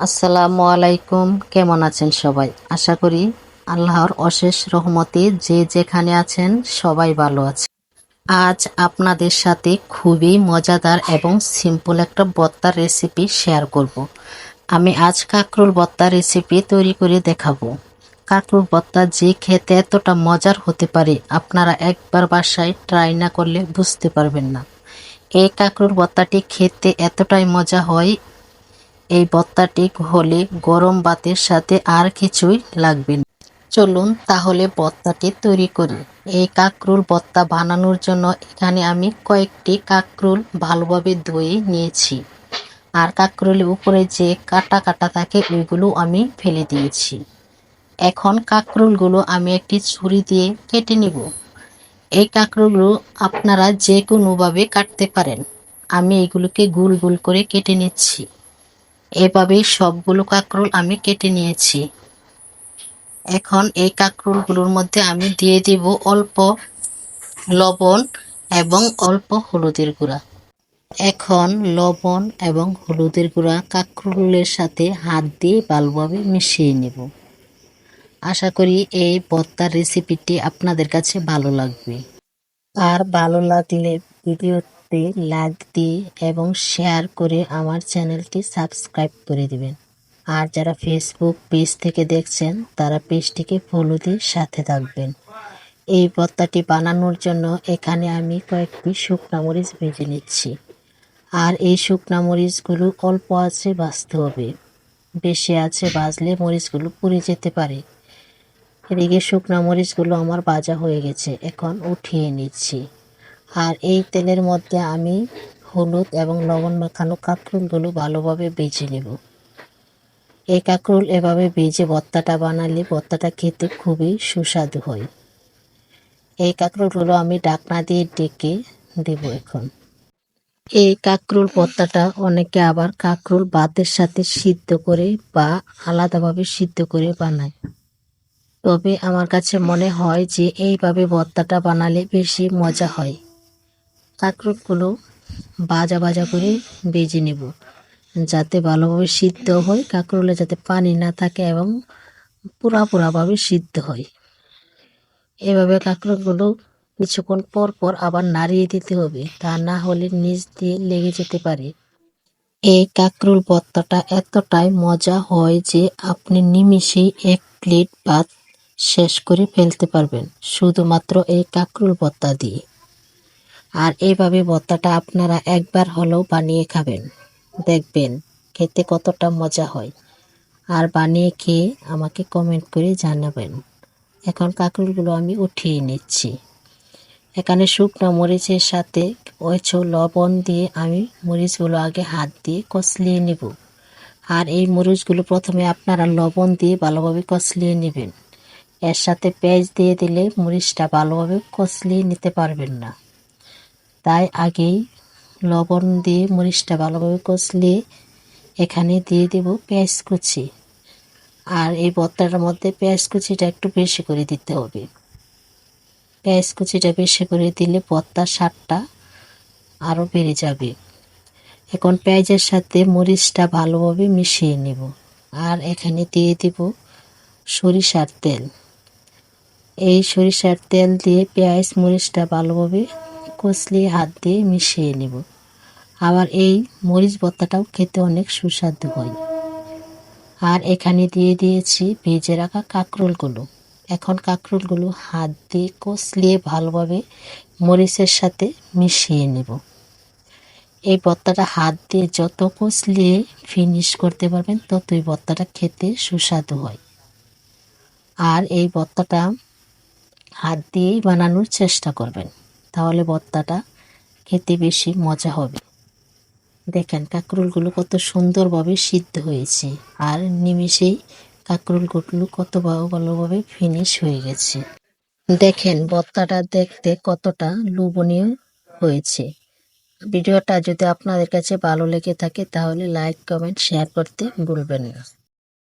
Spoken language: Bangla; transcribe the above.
আসসালামু আলাইকুম। কেমন আছেন সবাই? আশা করি আল্লাহর অশেষ রহমতে যে যেখানে আছেন সবাই ভালো আছে আজ আপনাদের সাথে খুবই মজাদার এবং সিম্পল একটা বত্তার রেসিপি শেয়ার করব। আমি আজ কাঁকরোল বত্তার রেসিপি তৈরি করে দেখাবো। কাঁকরোল বত্তা যে খেতে এতটা মজার হতে পারে, আপনারা একবার বাসায় ট্রাই না করলে বুঝতে পারবেন না। এই কাঁকরোল বত্তাটি খেতে এতটাই মজা হয় এই ভর্তাটি হলে গরম ভাতের সাথে আর কিছুই লাগবে না। চলুন তাহলে ভর্তাটি তৈরি করি। এই কাকরুল ভর্তা বানানোর জন্য এখানে আমি কয়েকটি কাকরুল ভালোভাবে ধুয়ে নিয়েছি। আর কাকরুলের উপরে যে কাটা কাটা থাকে, ওইগুলো আমি ফেলে দিয়েছি। এখন কাকরুলগুলো আমি একটি ছুরি দিয়ে কেটে নিব। এই কাকরুলগুলো আপনারা যে কোনোভাবে কাটতে পারেন। আমি এগুলোকে গুল গুল করে কেটে নিচ্ছি। এভাবেই সবগুলো কাঁকরোল আমি কেটে নিয়েছি। এখন এই কাঁকরোলগুলোর মধ্যে আমি দিয়ে দিব অল্প লবণ এবং অল্প হলুদের গুঁড়া। এখন লবণ এবং হলুদের গুঁড়া কাঁকরোলের সাথে হাত দিয়ে ভালোভাবে মিশিয়ে নেব। আশা করি এই ভর্তার রেসিপিটি আপনাদের কাছে ভালো লাগবে। আর ভালো লাগলে ভিডিও ভিডিওতে লাইক দিয়ে এবং শেয়ার করে আমার চ্যানেলটি সাবস্ক্রাইব করে দিবেন। আর যারা ফেসবুক পেজ থেকে দেখছেন, তারা পেজটিকে ফলো দিয়ে সাথে থাকবেন। এই ভর্তাটি বানানোর জন্য এখানে আমি কয়েকটি শুকনা মরিচ ভেজে নিচ্ছি। আর এই শুকনা মরিচগুলো অল্প আছে বাঁচতে হবে। বেশি আছে বাজলে মরিচগুলো পুড়ে যেতে পারে। এদিকে শুকনা মরিচগুলো আমার বাজা হয়ে গেছে। এখন উঠিয়ে নিচ্ছি। আর এই তেলের মধ্যে আমি হলুদ এবং লবণ মাখানো কাঁকরুলগুলো ভালোভাবে বেজে নেব। এই কাঁকরুল এভাবে বেজে ভর্তাটা বানালে ভর্তাটা খেতে খুবই সুস্বাদু হয়। এই কাঁকরুলগুলো আমি ডাকনা দিয়ে ডেকে দেব এখন। এই কাঁকরুল ভর্তাটা অনেকে আবার কাঁকরুল ভাতের সাথে সিদ্ধ করে বা আলাদাভাবে সিদ্ধ করে বানায়। তবে আমার কাছে মনে হয় যে এইভাবে ভর্তাটা বানালে বেশি মজা হয়। কাঁকরোলগুলো বাজা বাজা করে বেজে নেব, যাতে ভালোভাবে সিদ্ধ হয়। কাঁকরোলে যাতে পানি না থাকে এবং পুরা পুরাভাবে সিদ্ধ হয়। এভাবে কাঁকরোলগুলো কিছুক্ষণ পর পর আবার নাড়িয়ে দিতে হবে। তা না হলে নিচ দিয়ে লেগে যেতে পারে। এই কাঁকরোল ভর্তাটা এতটাই মজা হয় যে আপনি নিমিষেই এক প্লেট ভাত শেষ করে ফেলতে পারবেন। শুধুমাত্র এই কাঁকরোল ভর্তা দিয়ে। আর এইভাবে ভর্তাটা আপনারা একবার হলেও বানিয়ে খাবেন। দেখবেন খেতে কতটা মজা হয়। আর বানিয়ে খেয়ে আমাকে কমেন্ট করে জানাবেন। এখন কাঁকড়গুলো আমি উঠিয়ে নিচ্ছি। এখানে শুকনো মরিচের সাথে ওইছ লবণ দিয়ে আমি মরিচগুলো আগে হাত দিয়ে কষলিয়ে নেব। আর এই মরিচগুলো প্রথমে আপনারা লবণ দিয়ে ভালোভাবে কষলিয়ে নেবেন। এর সাথে পেঁয়াজ দিয়ে দিলে মরিচটা ভালোভাবে কষলিয়ে নিতে পারবেন না। তাই আগেই লবণ দিয়ে মরিচটা ভালোভাবে কষলে এখানে দিয়ে দেব পেঁয়াজ কুচি। আর এই ভর্তাটার মধ্যে পেঁয়াজ কুচিটা একটু বেশি করে দিতে হবে। পেঁয়াজ কুচিটা বেশি করে দিলে ভর্তার স্বাদটা আরও বেড়ে যাবে। এখন পেঁয়াজের সাথে মরিচটা ভালোভাবে মিশিয়ে নেব। আর এখানে দিয়ে দেব সরিষার তেল। এই সরিষার তেল দিয়ে পেঁয়াজ মরিচটা ভালোভাবে কচলিয়ে হাত দিয়ে মিশিয়ে নেব। আবার এই মরিচ ভর্তাটাও খেতে অনেক সুস্বাদু হয়। আর এখানে দিয়ে দিয়েছি ভেজে রাখা কাঁকরোলগুলো। এখন কাঁকরোলগুলো হাত দিয়ে কষলিয়ে ভালোভাবে মরিচের সাথে মিশিয়ে নেব। এই ভর্তাটা হাত দিয়ে যত কষলিয়ে ফিনিশ করতে পারবেন, ততই ভর্তাটা খেতে সুস্বাদু হয়। আর এই ভর্তাটা হাত দিয়েই বানানোর চেষ্টা করবেন। তাহলে ভর্তাটা খেতে বেশি মজা হবে। দেখেন কাঁকরোলগুলো কত সুন্দরভাবে সিদ্ধ হয়েছে আর নিমিষেই কাঁকরোলগুলো কত ভালোভাবে ফিনিশ হয়ে গেছে। দেখেন ভর্তাটা দেখতে কতটা লোভনীয় হয়েছে। ভিডিওটা যদি আপনাদের কাছে ভালো লেগে থাকে তাহলে লাইক কমেন্ট শেয়ার করতে ভুলবেন না।